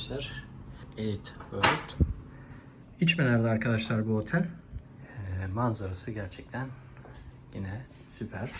arkadaşlar. Elite World. İçmelerde arkadaşlar bu otel. Ee, manzarası gerçekten yine süper.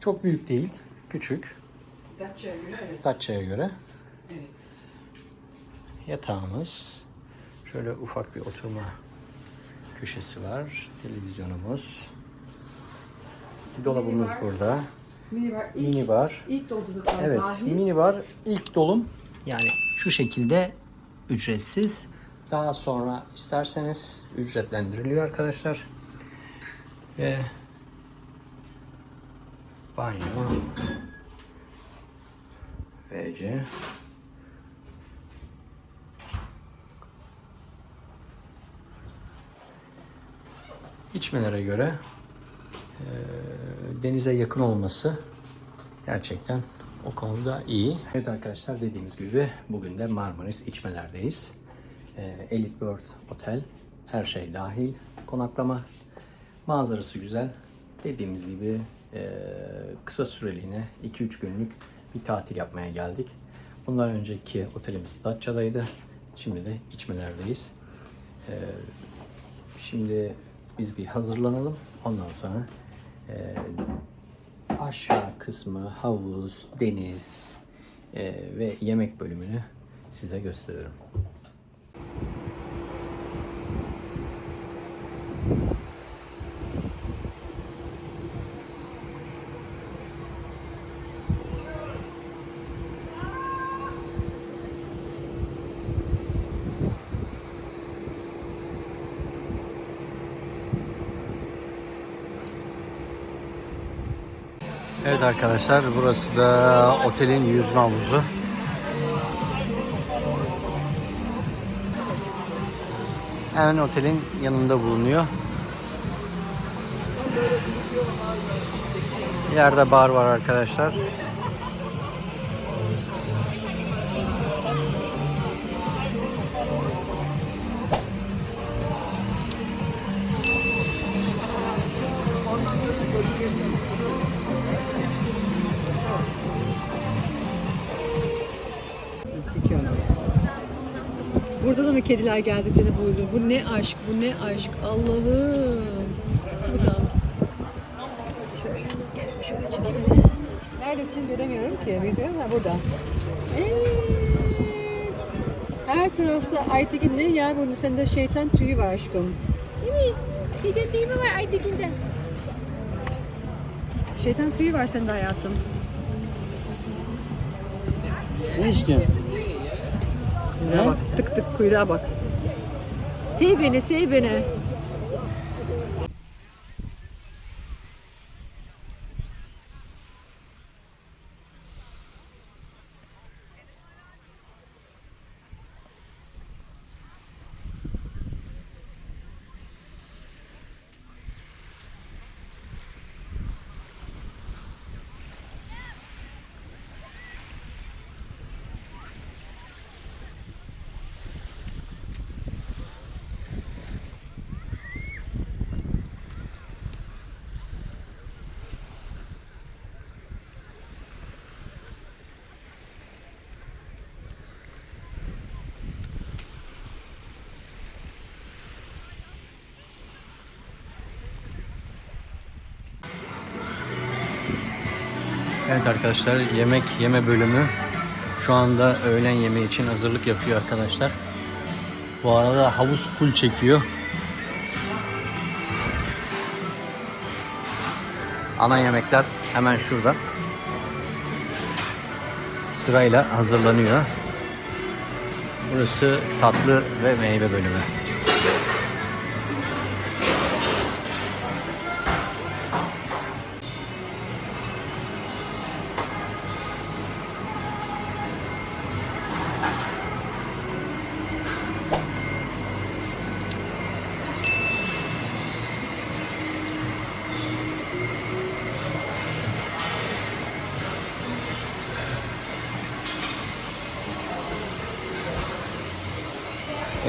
Çok büyük değil, küçük. Datça'ya göre evet. Datça'ya göre. Evet. Yatağımız. Şöyle ufak bir oturma köşesi var. Televizyonumuz. Dolabımız Mini bar. burada. Mini bar ilk, Mini bar. ilk doluluklar Evet, dahil. mini bar ilk dolum. Yani şu şekilde ücretsiz. Daha sonra isterseniz ücretlendiriliyor arkadaşlar. Ve banyo WC İçmelere göre eee, denize yakın olması gerçekten o konuda iyi. Evet arkadaşlar dediğimiz gibi bugün de Marmaris içmelerdeyiz. Eee, Elite World Otel her şey dahil konaklama manzarası güzel. Dediğimiz gibi kısa süreliğine 2-3 günlük bir tatil yapmaya geldik. Bundan önceki otelimiz Datça'daydı. Şimdi de içmelerdeyiz. Eee Şimdi biz bir hazırlanalım. Ondan sonra eee, aşağı kısmı havuz, deniz eee, ve yemek bölümünü size gösteririm. Evet arkadaşlar burası da otelin yüzme havuzu. Hemen otelin yanında bulunuyor. İleride bar var arkadaşlar. Burada da mı kediler geldi seni buyurdu? Bu ne aşk, bu ne aşk. Allah'ım. Buradan. Şöyle, gel şöyle çekeyim. Neredesin göremiyorum ki. Bir ha burada. Evet. Her tarafta Aytekin ne ya? Bunun sende şeytan tüyü var aşkım. Değil mi? Şeytan tüyü var Aytekin'de? Şeytan tüyü var sende hayatım. Ne istiyorsun? Kuyruğa bak. Tık tık kuyruğa bak. Sev beni, sev beni. Evet arkadaşlar yemek yeme bölümü şu anda öğlen yemeği için hazırlık yapıyor arkadaşlar. Bu arada havuz full çekiyor. Ana yemekler hemen şurada. Sırayla hazırlanıyor. Burası tatlı ve meyve bölümü.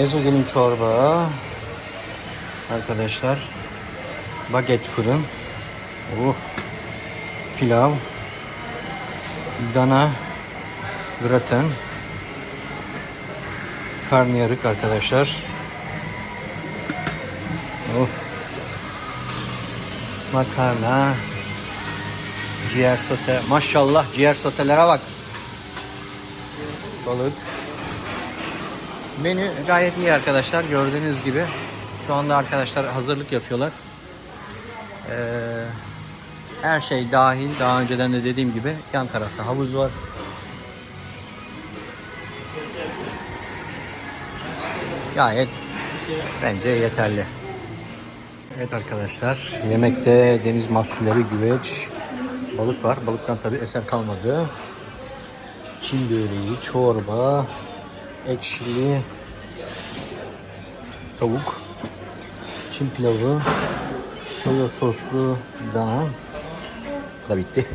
Ezogelin çorba. Arkadaşlar. Baget fırın. Oh. Pilav. Dana. Graten. Karnıyarık arkadaşlar. Oh. Makarna. Ciğer sote. Maşallah ciğer sotelere bak. Balık. Menü gayet iyi arkadaşlar. Gördüğünüz gibi şu anda arkadaşlar hazırlık yapıyorlar. Ee, her şey dahil. Daha önceden de dediğim gibi yan tarafta havuz var. Gayet bence yeterli. Evet arkadaşlar yemekte deniz mahsulleri güveç balık var. Balıktan tabi eser kalmadı. Çin böreği, çorba, ekşili tavuk, Çin pilavı, soya soslu dana da bitti.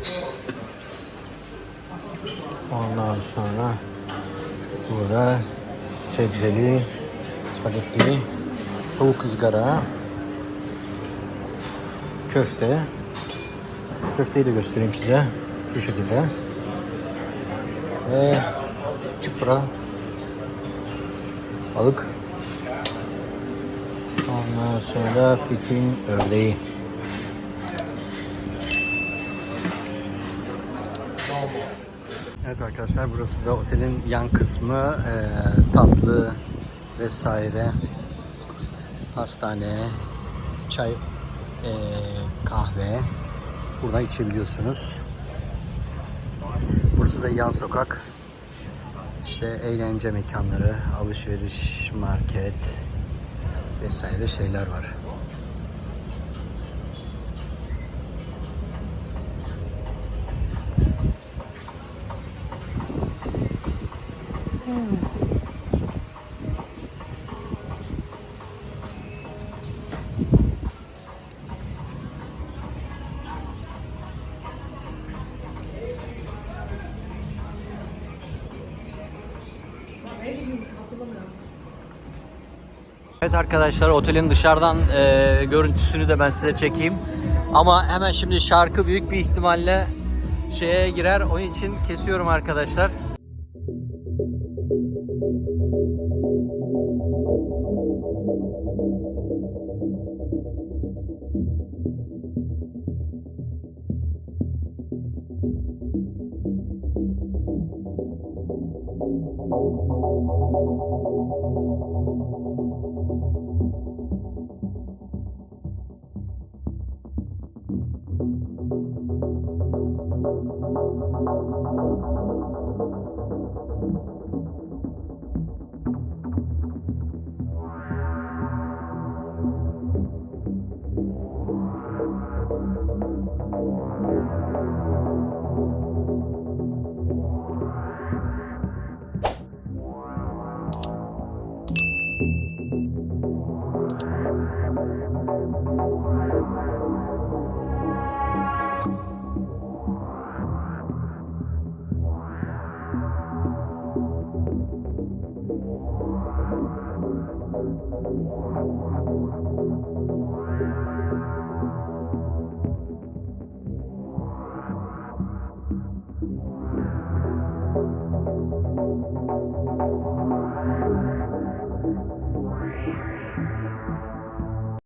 Ondan sonra burada sebzeli, spagetti, tavuk ızgara, köfte. Köfteyi de göstereyim size. Şu şekilde. Ve çıpra, balık. Ondan sonra Pekin ördeği. Evet arkadaşlar burası da otelin yan kısmı. Ee, tatlı vesaire. Hastane, çay, ee, kahve. Burada içebiliyorsunuz. Burası da yan sokak. İşte eğlence mekanları, alışveriş, market vesaire şeyler var. Evet arkadaşlar otelin dışarıdan e, görüntüsünü de ben size çekeyim. Ama hemen şimdi şarkı büyük bir ihtimalle şeye girer. Onun için kesiyorum arkadaşlar. Thank you.